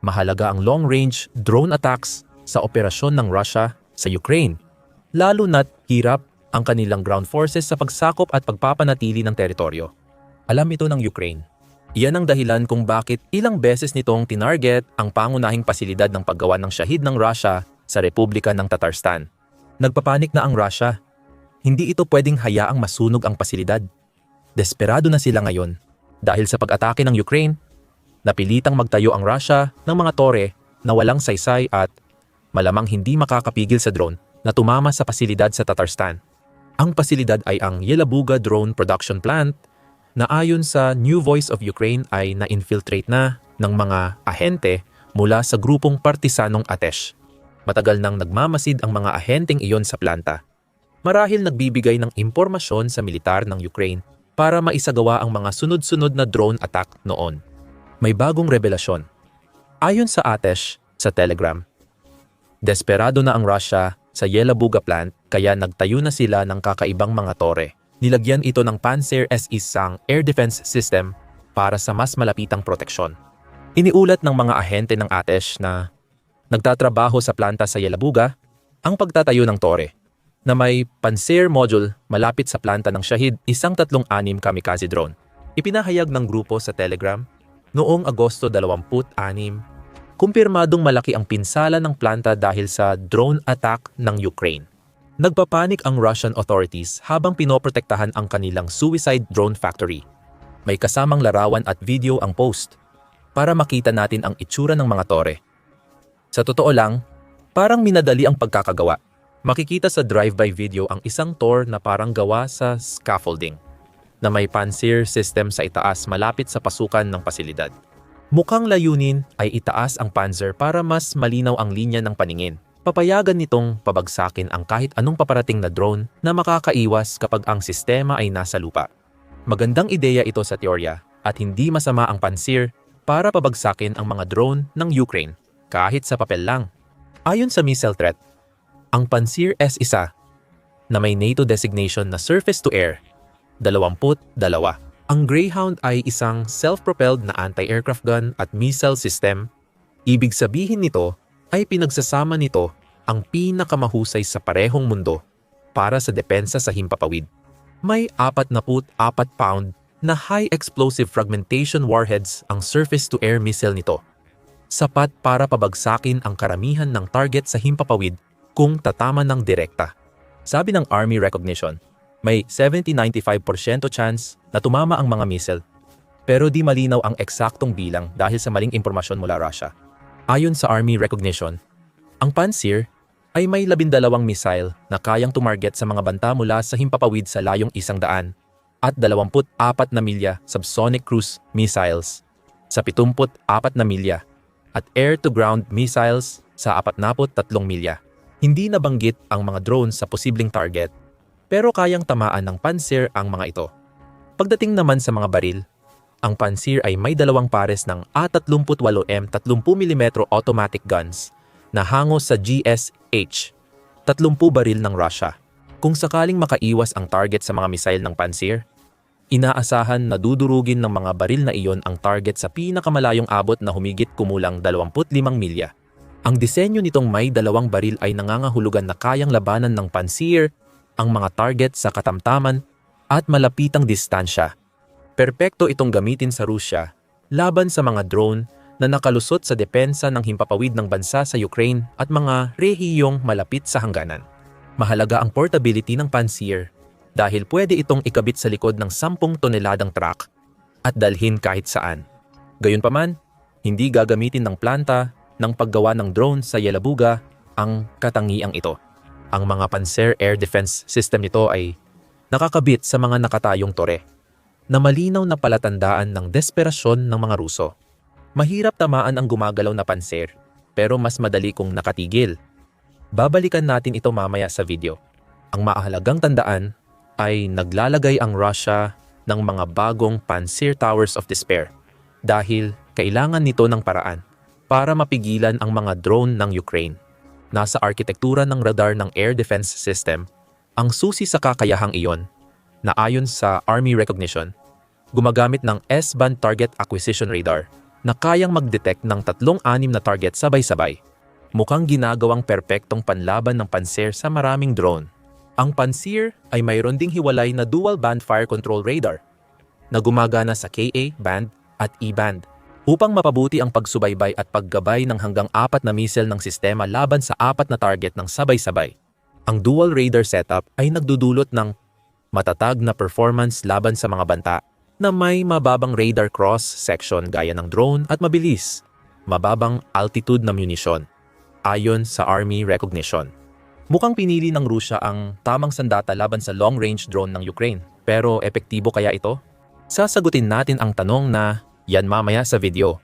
mahalaga ang long-range drone attacks sa operasyon ng Russia sa Ukraine. Lalo na't hirap ang kanilang ground forces sa pagsakop at pagpapanatili ng teritoryo. Alam ito ng Ukraine. Iyan ang dahilan kung bakit ilang beses nitong tinarget ang pangunahing pasilidad ng paggawa ng syahid ng Russia sa Republika ng Tatarstan. Nagpapanik na ang Russia. Hindi ito pwedeng hayaang masunog ang pasilidad. Desperado na sila ngayon dahil sa pag-atake ng Ukraine, napilitang magtayo ang Russia ng mga tore na walang saysay at malamang hindi makakapigil sa drone na tumama sa pasilidad sa Tatarstan. Ang pasilidad ay ang Yelabuga Drone Production Plant na ayon sa New Voice of Ukraine ay na-infiltrate na ng mga ahente mula sa grupong partisanong Atesh. Matagal nang nagmamasid ang mga ahenteng iyon sa planta. Marahil nagbibigay ng impormasyon sa militar ng Ukraine para maisagawa ang mga sunod-sunod na drone attack noon. May bagong revelasyon. Ayon sa Atesh sa Telegram, desperado na ang Russia sa Yelabuga plant kaya nagtayo na sila ng kakaibang mga tore. Nilagyan ito ng Panzer S-isang air defense system para sa mas malapitang proteksyon. Iniulat ng mga ahente ng Atesh na nagtatrabaho sa planta sa Yelabuga ang pagtatayo ng tore na may Panzer module malapit sa planta ng Shahid, isang tatlong anim kamikaze drone. Ipinahayag ng grupo sa Telegram noong Agosto 26, kumpirmadong malaki ang pinsala ng planta dahil sa drone attack ng Ukraine. Nagpapanik ang Russian authorities habang pinoprotektahan ang kanilang suicide drone factory. May kasamang larawan at video ang post para makita natin ang itsura ng mga tore. Sa totoo lang, parang minadali ang pagkakagawa. Makikita sa drive-by video ang isang tor na parang gawa sa scaffolding na may pansir system sa itaas malapit sa pasukan ng pasilidad. Mukhang layunin ay itaas ang panzer para mas malinaw ang linya ng paningin. Papayagan nitong pabagsakin ang kahit anong paparating na drone na makakaiwas kapag ang sistema ay nasa lupa. Magandang ideya ito sa teorya at hindi masama ang pansir para pabagsakin ang mga drone ng Ukraine kahit sa papel lang. Ayon sa missile threat, ang Pansir S-1 na may NATO designation na surface-to-air 22. Ang Greyhound ay isang self-propelled na anti-aircraft gun at missile system. Ibig sabihin nito ay pinagsasama nito ang pinakamahusay sa parehong mundo para sa depensa sa himpapawid. May 44 pound na high explosive fragmentation warheads ang surface-to-air missile nito. Sapat para pabagsakin ang karamihan ng target sa himpapawid kung tatama ng direkta. Sabi ng Army Recognition, may 70-95% chance na tumama ang mga missile. Pero di malinaw ang eksaktong bilang dahil sa maling impormasyon mula Russia. Ayon sa Army Recognition, ang Pansir ay may labindalawang missile na kayang tumarget sa mga banta mula sa himpapawid sa layong isang daan at 24 na milya subsonic cruise missiles sa 74 na milya at air-to-ground missiles sa 43 milya. Hindi nabanggit ang mga drone sa posibleng target pero kayang tamaan ng Panzer ang mga ito. Pagdating naman sa mga baril, ang Panzer ay may dalawang pares ng A38M 30mm automatic guns na hango sa GSH, 30 baril ng Russia. Kung sakaling makaiwas ang target sa mga misail ng Panzer, inaasahan na dudurugin ng mga baril na iyon ang target sa pinakamalayong abot na humigit kumulang 25 milya. Ang disenyo nitong may dalawang baril ay nangangahulugan na kayang labanan ng Panzer ang mga target sa katamtaman at malapitang distansya Perpekto itong gamitin sa Rusya laban sa mga drone na nakalusot sa depensa ng himpapawid ng bansa sa Ukraine at mga rehiyong malapit sa hangganan. Mahalaga ang portability ng Pantsir dahil pwede itong ikabit sa likod ng 10 toneladang truck at dalhin kahit saan. Gayunpaman, hindi gagamitin ng planta ng paggawa ng drone sa Yelabuga ang katangiang ito. Ang mga Panzer Air Defense System nito ay nakakabit sa mga nakatayong tore na malinaw na palatandaan ng desperasyon ng mga Ruso. Mahirap tamaan ang gumagalaw na panser, pero mas madali kung nakatigil. Babalikan natin ito mamaya sa video. Ang maahalagang tandaan ay naglalagay ang Russia ng mga bagong Panzer Towers of Despair dahil kailangan nito ng paraan para mapigilan ang mga drone ng Ukraine. Nasa arkitektura ng radar ng air defense system ang susi sa kakayahang iyon na ayon sa Army recognition, gumagamit ng S-band target acquisition radar na kayang mag-detect ng tatlong anim na target sabay-sabay. Mukhang ginagawang perpektong panlaban ng Panzer sa maraming drone. Ang Panzer ay mayroon ding hiwalay na dual band fire control radar na gumagana sa KA band at E band upang mapabuti ang pagsubaybay at paggabay ng hanggang apat na missile ng sistema laban sa apat na target ng sabay-sabay. Ang dual radar setup ay nagdudulot ng matatag na performance laban sa mga banta na may mababang radar cross section gaya ng drone at mabilis, mababang altitude na munisyon ayon sa Army recognition. Mukhang pinili ng Rusya ang tamang sandata laban sa long-range drone ng Ukraine. Pero epektibo kaya ito? Sasagutin natin ang tanong na yan mamaya sa video.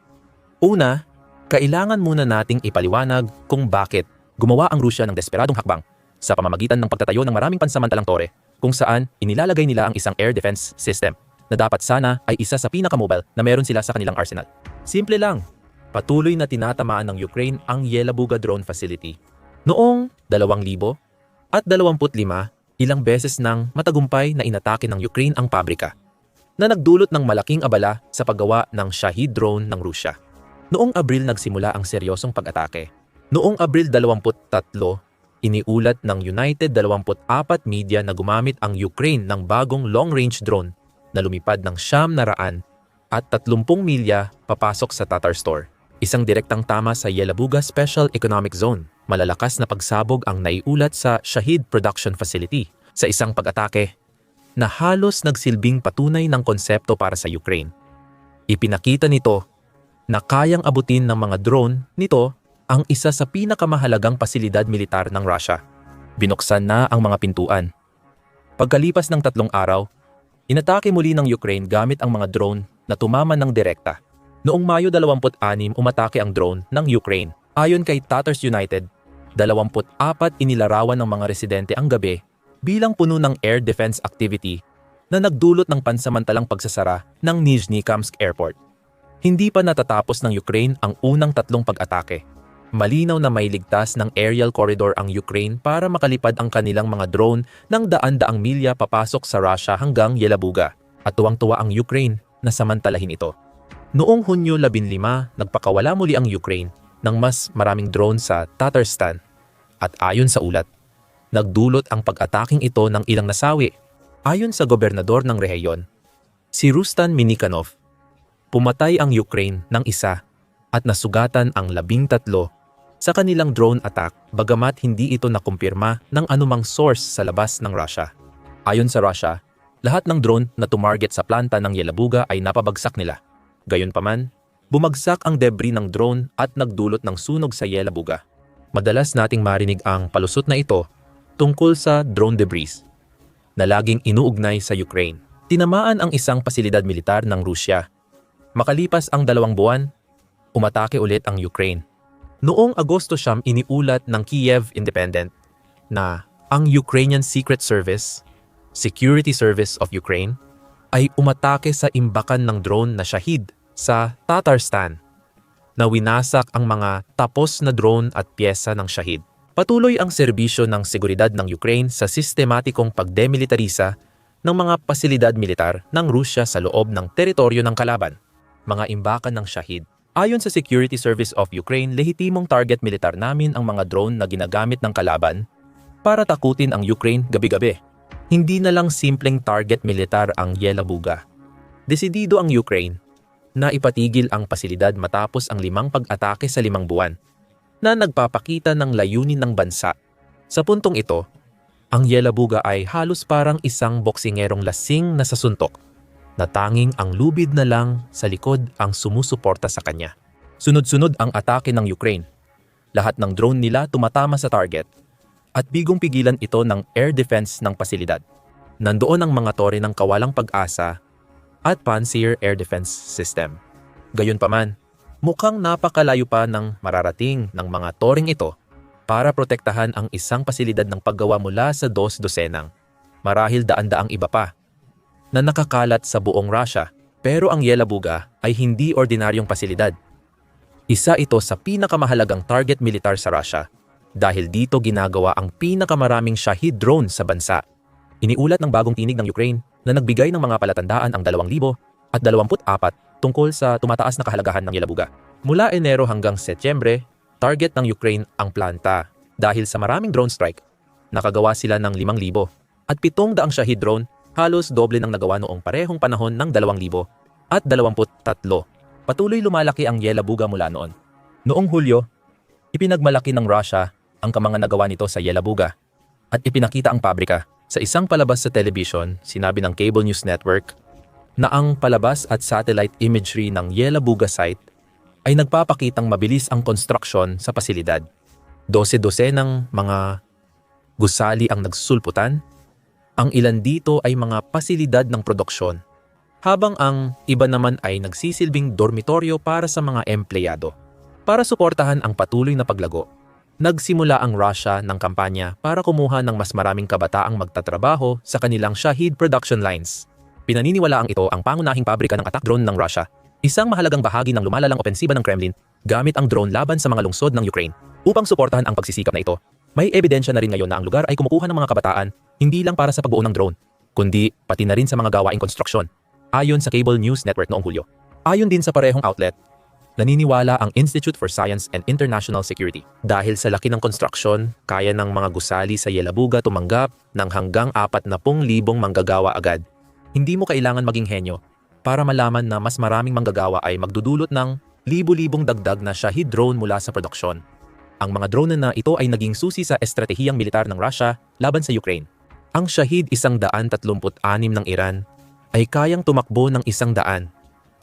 Una, kailangan muna nating ipaliwanag kung bakit gumawa ang Rusya ng desperadong hakbang sa pamamagitan ng pagtatayo ng maraming pansamantalang tore kung saan inilalagay nila ang isang air defense system na dapat sana ay isa sa pinakamobile na meron sila sa kanilang arsenal. Simple lang, patuloy na tinatamaan ng Ukraine ang Yelabuga drone facility. Noong 2000 at 25, ilang beses nang matagumpay na inatake ng Ukraine ang pabrika na nagdulot ng malaking abala sa paggawa ng Shahid drone ng Rusya. Noong Abril nagsimula ang seryosong pag-atake. Noong Abril 23, iniulat ng United 24 media na gumamit ang Ukraine ng bagong long-range drone na lumipad ng siyam na raan at 30 milya papasok sa Tatar Store. Isang direktang tama sa Yelabuga Special Economic Zone. Malalakas na pagsabog ang naiulat sa Shahid Production Facility sa isang pag-atake na halos nagsilbing patunay ng konsepto para sa Ukraine. Ipinakita nito na kayang abutin ng mga drone nito ang isa sa pinakamahalagang pasilidad militar ng Russia. Binuksan na ang mga pintuan. Pagkalipas ng tatlong araw, inatake muli ng Ukraine gamit ang mga drone na tumama ng direkta. Noong Mayo 26 umatake ang drone ng Ukraine. Ayon kay Tatars United, 24 inilarawan ng mga residente ang gabi bilang puno ng air defense activity na nagdulot ng pansamantalang pagsasara ng Nizhny-Kamsk Airport. Hindi pa natatapos ng Ukraine ang unang tatlong pag-atake. Malinaw na may ligtas ng aerial corridor ang Ukraine para makalipad ang kanilang mga drone ng daan-daang milya papasok sa Russia hanggang Yelabuga. At tuwang-tuwa ang Ukraine na samantalahin ito. Noong Hunyo 15, nagpakawala muli ang Ukraine ng mas maraming drone sa Tatarstan. At ayon sa ulat, nagdulot ang pag-ataking ito ng ilang nasawi. Ayon sa gobernador ng rehiyon, si Rustan Minikanov, pumatay ang Ukraine ng isa at nasugatan ang labing tatlo sa kanilang drone attack bagamat hindi ito nakumpirma ng anumang source sa labas ng Russia. Ayon sa Russia, lahat ng drone na tumarget sa planta ng Yelabuga ay napabagsak nila. Gayunpaman, bumagsak ang debris ng drone at nagdulot ng sunog sa Yelabuga. Madalas nating marinig ang palusot na ito tungkol sa drone debris na laging inuugnay sa Ukraine. Tinamaan ang isang pasilidad militar ng Rusya. Makalipas ang dalawang buwan, umatake ulit ang Ukraine. Noong Agosto siyam iniulat ng Kiev Independent na ang Ukrainian Secret Service, Security Service of Ukraine, ay umatake sa imbakan ng drone na Shahid sa Tatarstan na winasak ang mga tapos na drone at pyesa ng Shahid. Patuloy ang serbisyo ng seguridad ng Ukraine sa sistematikong pagdemilitarisa ng mga pasilidad militar ng Rusya sa loob ng teritoryo ng kalaban. Mga imbakan ng Shahid Ayon sa Security Service of Ukraine, lehitimong target militar namin ang mga drone na ginagamit ng kalaban para takutin ang Ukraine gabi-gabi. Hindi na lang simpleng target militar ang Yelabuga. Desidido ang Ukraine na ipatigil ang pasilidad matapos ang limang pag-atake sa limang buwan na nagpapakita ng layunin ng bansa. Sa puntong ito, ang Yelabuga ay halos parang isang boksingerong lasing na sasuntok na tanging ang lubid na lang sa likod ang sumusuporta sa kanya. Sunod-sunod ang atake ng Ukraine. Lahat ng drone nila tumatama sa target at bigong pigilan ito ng air defense ng pasilidad. Nandoon ang mga tore ng kawalang pag-asa at Pantsir Air Defense System. Gayunpaman, mukhang napakalayo pa ng mararating ng mga toring ito para protektahan ang isang pasilidad ng paggawa mula sa dos dosenang. Marahil daan-daang iba pa na nakakalat sa buong Russia. Pero ang Yelabuga ay hindi ordinaryong pasilidad. Isa ito sa pinakamahalagang target militar sa Russia dahil dito ginagawa ang pinakamaraming Shahid drone sa bansa. Iniulat ng bagong tinig ng Ukraine na nagbigay ng mga palatandaan ang 2,000 at 24 tungkol sa tumataas na kahalagahan ng Yelabuga. Mula Enero hanggang Setyembre, target ng Ukraine ang planta dahil sa maraming drone strike. Nakagawa sila ng 5,000 at 700 Shahid drone halos doble ng nagawa noong parehong panahon ng 2,000 at 23. Patuloy lumalaki ang Yelabuga mula noon. Noong Hulyo, ipinagmalaki ng Russia ang kamanga nagawa nito sa Yelabuga at ipinakita ang pabrika. Sa isang palabas sa television, sinabi ng Cable News Network na ang palabas at satellite imagery ng Yelabuga site ay nagpapakitang mabilis ang construction sa pasilidad. Dose-dose ng mga gusali ang nagsulputan. Ang ilan dito ay mga pasilidad ng produksyon, habang ang iba naman ay nagsisilbing dormitoryo para sa mga empleyado. Para suportahan ang patuloy na paglago, nagsimula ang Russia ng kampanya para kumuha ng mas maraming kabataang magtatrabaho sa kanilang Shahid production lines. Pinaniniwalaang ito ang pangunahing pabrika ng attack drone ng Russia, isang mahalagang bahagi ng lumalalang opensiba ng Kremlin gamit ang drone laban sa mga lungsod ng Ukraine. Upang suportahan ang pagsisikap na ito, may ebidensya na rin ngayon na ang lugar ay kumukuha ng mga kabataan hindi lang para sa pagbuo ng drone, kundi pati na rin sa mga gawaing konstruksyon, ayon sa Cable News Network noong Hulyo. Ayon din sa parehong outlet, naniniwala ang Institute for Science and International Security. Dahil sa laki ng konstruksyon, kaya ng mga gusali sa Yelabuga tumanggap ng hanggang 40,000 manggagawa agad. Hindi mo kailangan maging henyo para malaman na mas maraming manggagawa ay magdudulot ng libu-libong dagdag na Shahid drone mula sa produksyon. Ang mga drone na ito ay naging susi sa estratehiyang militar ng Russia laban sa Ukraine. Ang Shahid 136 ng Iran ay kayang tumakbo ng 100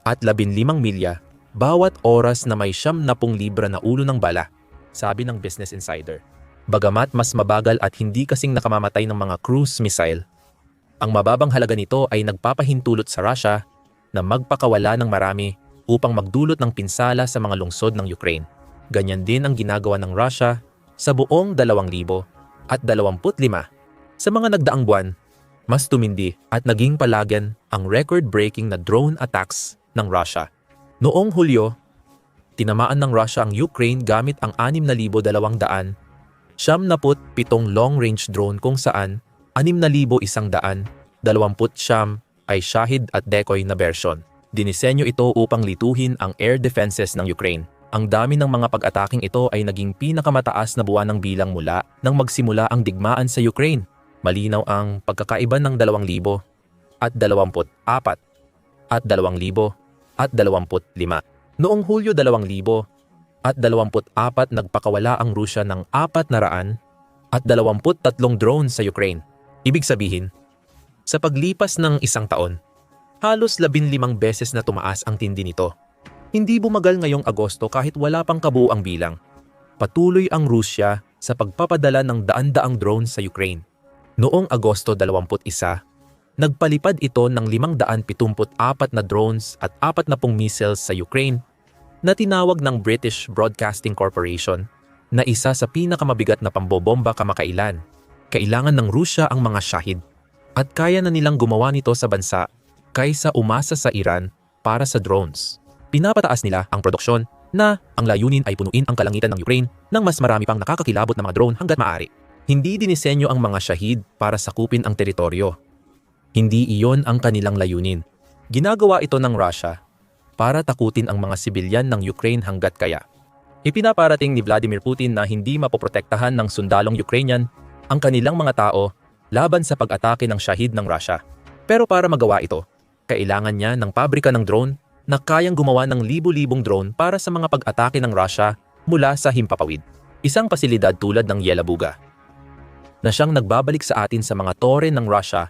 at 15 milya bawat oras na may siyam na pung libra na ulo ng bala, sabi ng Business Insider. Bagamat mas mabagal at hindi kasing nakamamatay ng mga cruise missile, ang mababang halaga nito ay nagpapahintulot sa Russia na magpakawala ng marami upang magdulot ng pinsala sa mga lungsod ng Ukraine. Ganyan din ang ginagawa ng Russia sa buong 2000 at 25. Sa mga nagdaang buwan, mas tumindi at naging palagyan ang record-breaking na drone attacks ng Russia. Noong Hulyo, tinamaan ng Russia ang Ukraine gamit ang 6,200 77 long-range drone kung saan 6,100 20 ay Shahid at Decoy na version. Dinisenyo ito upang lituhin ang air defenses ng Ukraine. Ang dami ng mga pag-ataking ito ay naging pinakamataas na buwan ng bilang mula nang magsimula ang digmaan sa Ukraine. Malinaw ang pagkakaiba ng 2,000 at 24 at 2,000 at 25. Noong Hulyo 2000 at 24 nagpakawala ang Rusya ng 400 at 23 drones sa Ukraine. Ibig sabihin, sa paglipas ng isang taon, halos 15 beses na tumaas ang tindi nito. Hindi bumagal ngayong Agosto kahit wala pang kabuuang bilang. Patuloy ang Rusya sa pagpapadala ng daan-daang drones sa Ukraine. Noong Agosto 21, nagpalipad ito ng 574 na drones at 40 missiles sa Ukraine na tinawag ng British Broadcasting Corporation na isa sa pinakamabigat na pambobomba kamakailan. Kailangan ng Rusya ang mga Shahid at kaya na nilang gumawa nito sa bansa kaysa umasa sa Iran para sa drones. Pinapataas nila ang produksyon na ang layunin ay punuin ang kalangitan ng Ukraine ng mas marami pang nakakakilabot na mga drone hanggat maaari. Hindi dinisenyo ang mga Shahid para sakupin ang teritoryo hindi iyon ang kanilang layunin. Ginagawa ito ng Russia para takutin ang mga sibilyan ng Ukraine hanggat kaya. Ipinaparating ni Vladimir Putin na hindi mapoprotektahan ng sundalong Ukrainian ang kanilang mga tao laban sa pag-atake ng Shahid ng Russia. Pero para magawa ito, kailangan niya ng pabrika ng drone na kayang gumawa ng libu-libong drone para sa mga pag-atake ng Russia mula sa himpapawid. Isang pasilidad tulad ng Yelabuga na siyang nagbabalik sa atin sa mga tore ng Russia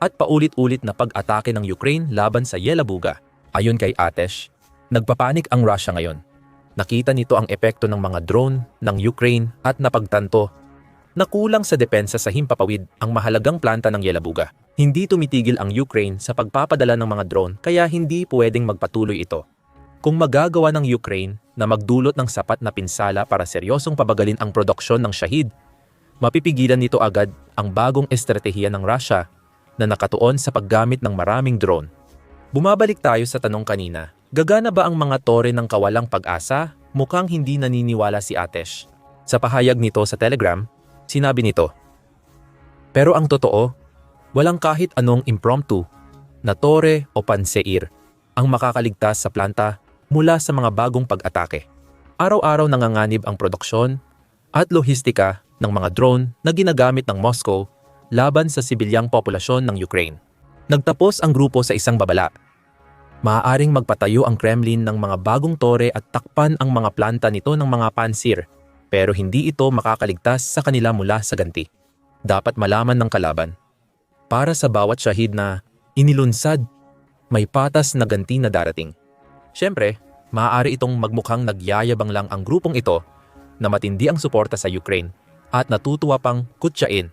at paulit-ulit na pag-atake ng Ukraine laban sa Yelabuga. Ayon kay Atesh, nagpapanik ang Russia ngayon. Nakita nito ang epekto ng mga drone ng Ukraine at napagtanto na kulang sa depensa sa himpapawid ang mahalagang planta ng Yelabuga. Hindi tumitigil ang Ukraine sa pagpapadala ng mga drone kaya hindi pwedeng magpatuloy ito. Kung magagawa ng Ukraine na magdulot ng sapat na pinsala para seryosong pabagalin ang produksyon ng Shahid, mapipigilan nito agad ang bagong estratehiya ng Russia na nakatuon sa paggamit ng maraming drone. Bumabalik tayo sa tanong kanina, gagana ba ang mga tore ng kawalang pag-asa? Mukhang hindi naniniwala si Atesh. Sa pahayag nito sa Telegram, sinabi nito, Pero ang totoo, walang kahit anong impromptu na tore o panseir ang makakaligtas sa planta mula sa mga bagong pag-atake. Araw-araw nanganganib ang produksyon at lohistika ng mga drone na ginagamit ng Moscow laban sa sibilyang populasyon ng Ukraine. Nagtapos ang grupo sa isang babala. Maaaring magpatayo ang Kremlin ng mga bagong tore at takpan ang mga planta nito ng mga pansir, pero hindi ito makakaligtas sa kanila mula sa ganti. Dapat malaman ng kalaban. Para sa bawat shahid na inilunsad, may patas na ganti na darating. Siyempre, maaari itong magmukhang nagyayabang lang ang grupong ito na matindi ang suporta sa Ukraine at natutuwa pang kutsain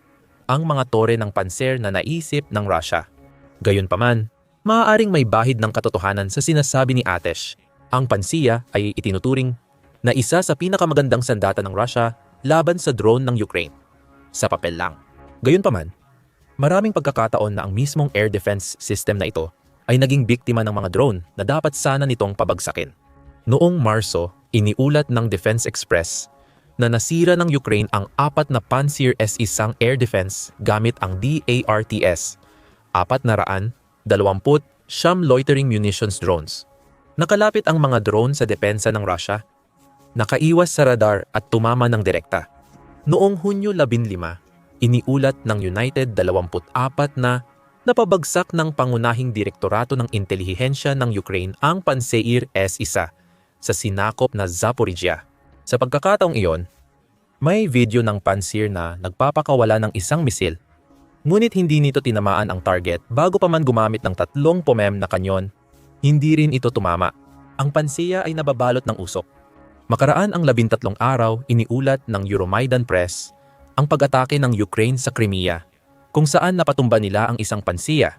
ang mga tore ng panser na naisip ng Russia. Gayunpaman, maaaring may bahid ng katotohanan sa sinasabi ni Atesh. Ang pansiya ay itinuturing na isa sa pinakamagandang sandata ng Russia laban sa drone ng Ukraine. Sa papel lang. Gayunpaman, maraming pagkakataon na ang mismong air defense system na ito ay naging biktima ng mga drone na dapat sana nitong pabagsakin. Noong Marso, iniulat ng Defense Express na nasira ng Ukraine ang apat na Pantsir S-isang air defense gamit ang DARTS, apat na raan, dalawamput, siyam loitering munitions drones. Nakalapit ang mga drone sa depensa ng Russia, nakaiwas sa radar at tumama ng direkta. Noong Hunyo 15, iniulat ng United 24 na napabagsak ng pangunahing direktorato ng intelihensya ng Ukraine ang Panseir S-1 sa sinakop na Zaporizhia. Sa pagkakataong iyon, may video ng Pansir na nagpapakawala ng isang misil. Ngunit hindi nito tinamaan ang target bago pa man gumamit ng tatlong pomem na kanyon, hindi rin ito tumama. Ang pansiya ay nababalot ng usok. Makaraan ang labintatlong araw, iniulat ng Euromaidan Press ang pag-atake ng Ukraine sa Crimea, kung saan napatumba nila ang isang pansiya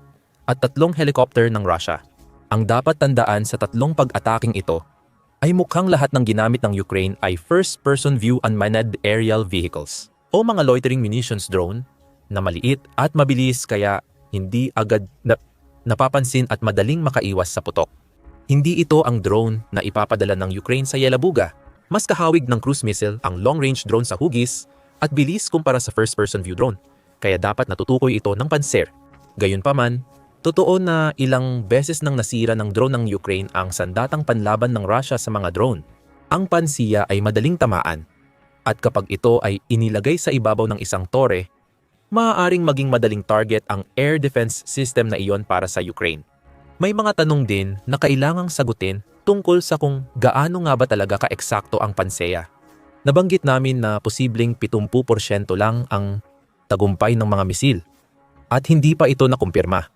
at tatlong helicopter ng Russia. Ang dapat tandaan sa tatlong pag-ataking ito ay mukhang lahat ng ginamit ng Ukraine ay first-person view unmanned aerial vehicles o mga loitering munitions drone na maliit at mabilis kaya hindi agad na, napapansin at madaling makaiwas sa putok. Hindi ito ang drone na ipapadala ng Ukraine sa Yelabuga. Mas kahawig ng cruise missile ang long-range drone sa hugis at bilis kumpara sa first-person view drone. Kaya dapat natutukoy ito ng panser. Gayunpaman, Totoo na ilang beses nang nasira ng drone ng Ukraine ang sandatang panlaban ng Russia sa mga drone. Ang pansiya ay madaling tamaan at kapag ito ay inilagay sa ibabaw ng isang tore, maaaring maging madaling target ang air defense system na iyon para sa Ukraine. May mga tanong din na kailangang sagutin tungkol sa kung gaano nga ba talaga ka-eksakto ang panseya. Nabanggit namin na posibleng 70% lang ang tagumpay ng mga misil at hindi pa ito nakumpirma.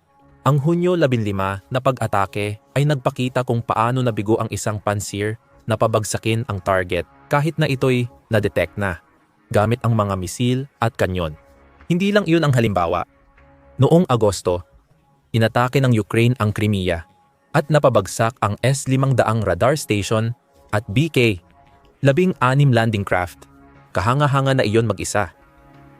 Ang Hunyo 15 na pag-atake ay nagpakita kung paano nabigo ang isang pansir na pabagsakin ang target kahit na ito'y na-detect na gamit ang mga misil at kanyon. Hindi lang iyon ang halimbawa. Noong Agosto, inatake ng Ukraine ang Crimea at napabagsak ang S-500 radar station at BK, labing-anim landing craft. Kahanga-hanga na iyon mag-isa.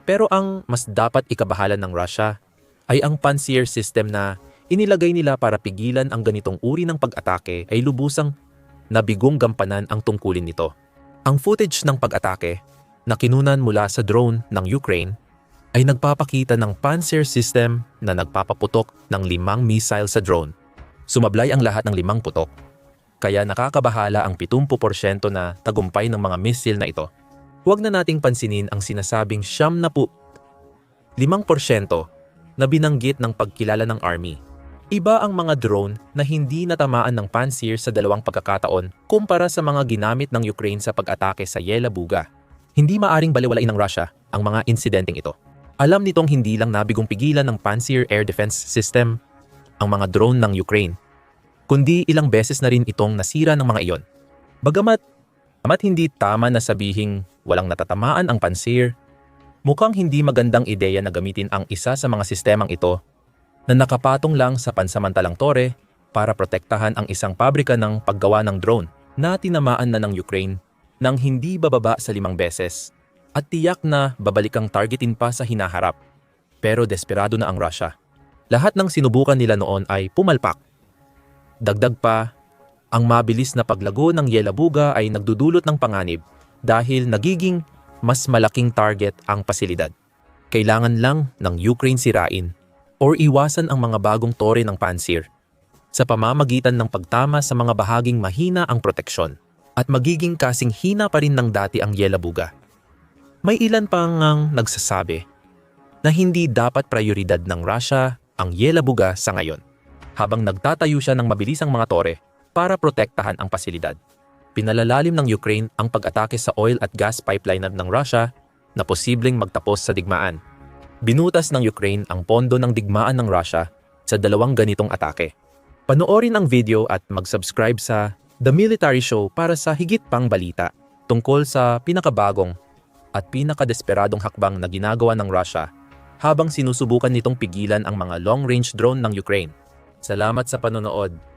Pero ang mas dapat ikabahalan ng Russia ay ang Pansier system na inilagay nila para pigilan ang ganitong uri ng pag-atake ay lubusang nabigong gampanan ang tungkulin nito. Ang footage ng pag-atake na kinunan mula sa drone ng Ukraine ay nagpapakita ng Panzer system na nagpapaputok ng limang missile sa drone. Sumablay ang lahat ng limang putok. Kaya nakakabahala ang 70% na tagumpay ng mga missile na ito. Huwag na nating pansinin ang sinasabing siyam na po 5% na binanggit ng pagkilala ng Army. Iba ang mga drone na hindi natamaan ng Pantsir sa dalawang pagkakataon kumpara sa mga ginamit ng Ukraine sa pag-atake sa Yelabuga. Hindi maaring baliwalain ng Russia ang mga insidenteng ito. Alam nitong hindi lang nabigong pigilan ng Pantsir Air Defense System ang mga drone ng Ukraine, kundi ilang beses na rin itong nasira ng mga iyon. Bagamat, bagamat hindi tama na sabihing walang natatamaan ang Pantsir Mukhang hindi magandang ideya na gamitin ang isa sa mga sistemang ito na nakapatong lang sa pansamantalang tore para protektahan ang isang pabrika ng paggawa ng drone na tinamaan na ng Ukraine nang hindi bababa sa limang beses at tiyak na babalikang targetin pa sa hinaharap. Pero desperado na ang Russia. Lahat ng sinubukan nila noon ay pumalpak. Dagdag pa, ang mabilis na paglago ng Yelabuga ay nagdudulot ng panganib dahil nagiging mas malaking target ang pasilidad. Kailangan lang ng Ukraine sirain or iwasan ang mga bagong tore ng Pantsir. sa pamamagitan ng pagtama sa mga bahaging mahina ang proteksyon at magiging kasing hina pa rin ng dati ang Yelabuga. May ilan pang ang nagsasabi na hindi dapat prioridad ng Russia ang Yelabuga sa ngayon habang nagtatayo siya ng mabilisang mga tore para protektahan ang pasilidad. Pinalalalim ng Ukraine ang pag-atake sa oil at gas pipeline ng Russia na posibleng magtapos sa digmaan. Binutas ng Ukraine ang pondo ng digmaan ng Russia sa dalawang ganitong atake. Panoorin ang video at mag-subscribe sa The Military Show para sa higit pang balita tungkol sa pinakabagong at pinakadesperadong hakbang na ginagawa ng Russia habang sinusubukan nitong pigilan ang mga long-range drone ng Ukraine. Salamat sa panonood.